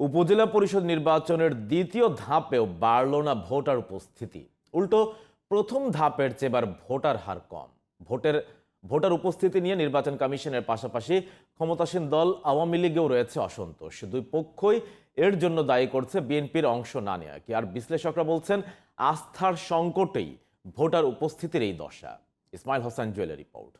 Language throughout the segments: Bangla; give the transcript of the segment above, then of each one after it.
উপজেলা পরিষদ নির্বাচনের দ্বিতীয় ধাপেও বাড়ল না ভোটার উপস্থিতি। উল্টো, প্রথম ধাপের চেয়ে এবার ভোটার হার কম। ভোটের, ভোটার উপস্থিতি নিয়ে নির্বাচন কমিশনের পাশাপাশি ক্ষমতাসীন দল আওয়ামী লীগেও রয়েছে অসন্তোষ। দুই পক্ষই এর জন্য দায়ী করছে বিএনপির অংশ না নেয়া কি। আর বিশ্লেষকরা বলছেন, আস্থার সংকটেই ভোটার উপস্থিতির এই দশা। ইসমাইল হোসেন জুয়েলের রিপোর্ট।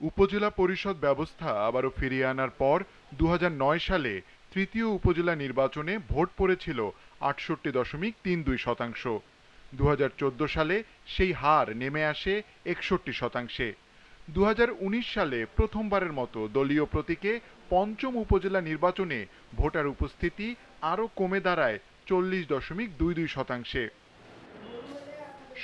উপজেলা পরিষদ ব্যবস্থা আবারও ফিরিয়ে আনার পর দু হাজার নয় সালে তৃতীয় উপজেলা নির্বাচনে ভোট পড়েছিল আটষট্টি দশমিক তিন দুই শতাংশ। দু সালে সেই হার নেমে আসে একষট্টি শতাংশে। দু সালে প্রথমবারের মতো দলীয় প্রতীকে পঞ্চম উপজেলা নির্বাচনে ভোটার উপস্থিতি আরও কমে দাঁড়ায় চল্লিশ দশমিক দুই দুই শতাংশে।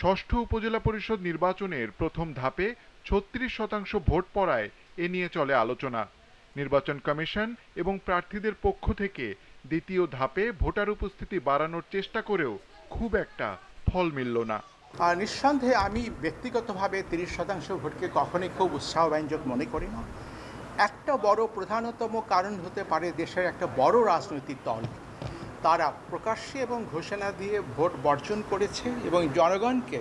ষষ্ঠ উপজেলা পরিষদ নির্বাচনের প্রথম ধাপে ছত্রিশ শতাংশ ভোট পড়ায় এ নিয়ে চলে আলোচনা। নির্বাচন কমিশন এবং প্রার্থীদের পক্ষ থেকে দ্বিতীয় ধাপে ভোটার উপস্থিতি বাড়ানোর চেষ্টা করেও খুব একটা ফল মিলল না। নিঃসন্দেহে আমি ব্যক্তিগতভাবে তিরিশ শতাংশ ভোটকে কখনোই খুব উৎসাহব্যঞ্জক মনে করি না। একটা বড় প্রধানতম কারণ হতে পারে দেশের একটা বড় রাজনৈতিক দল। তারা প্রকাশ্যে এবং ঘোষণা দিয়ে ভোট বর্জন করেছে এবং জনগণকে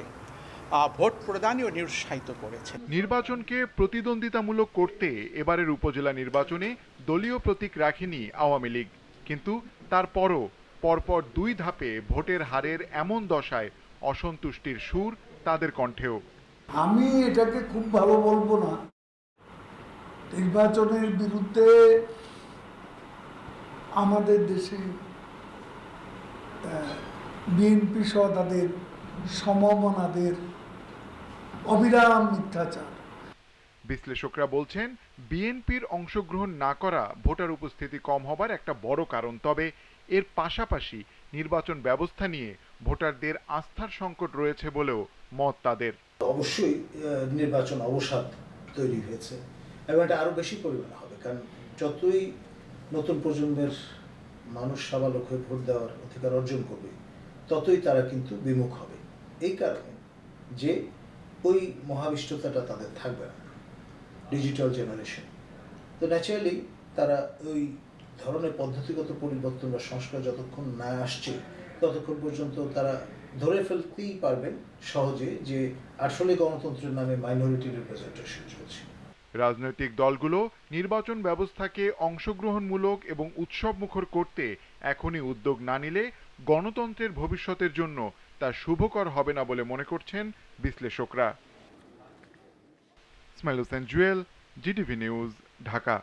ভোট প্রদানেও নিরুৎসাহিত করেছে। নির্বাচনকে প্রতিদ্বন্দ্বিতামূলক করতে এবারের উপজেলা নির্বাচনে দলীয় প্রতীক রাখেনি আওয়ামী লীগ। কিন্তু তারপরও পরপর দুই ধাপে ভোটের হারের এমন দশায় অসন্তুষ্টির সুর তাদের কণ্ঠেও। আমি এটাকে খুব ভালো বলব না। নির্বাচনের বিরুদ্ধে আমাদের দেশে বিএনপি সহ তাদের সমমনাদের অবিরাম মিথ্যাচার। বিশ্লেষকরা বলছেন বিএনপির অংশগ্রহণ না করা ভোটার উপস্থিতি কম হবার একটা বড় কারণ তবে এর পাশাপাশি নির্বাচন ব্যবস্থা নিয়ে ভোটারদের আস্থার সংকট রয়েছে বলেও মত তাদের। অবশ্যই নির্বাচন অবসাদ তৈরি হয়েছে এবং এটা আরও বেশি পরিমাণে হবে কারণ যতই নতুন প্রজন্মের মানুষ সাবালক হয়ে ভোট দেওয়ার অধিকার অর্জন করবে ততই তারা কিন্তু বিমুখ হবে। এই কারণে যে ওই মহাবিষ্টতাটা তাদের থাকবে না ডিজিটাল জেনারেশন তো ন্যাচারালি তারা ওই ধরনের পদ্ধতিগত পরিবর্তন বা সংস্কার যতক্ষণ না আসছে, ততক্ষণ পর্যন্ত তারা ধরে ফেলতেই পারবেন সহজে যে আসলে গণতন্ত্রের নামে মাইনরিটি রিপ্রেজেন্টেশন চলছে। রাজনৈতিক দলগুলো নির্বাচন ব্যবস্থাকে অংশগ্রহণমূলক এবং উৎসবমুখর করতে এখনই উদ্যোগ না নিলে গণতন্ত্রের ভবিষ্যতের জন্য তা শুভকর হবে না বলে মনে করছেন বিশ্লেষকরা। Ismail Hossain Jewel GTV news Dhaka.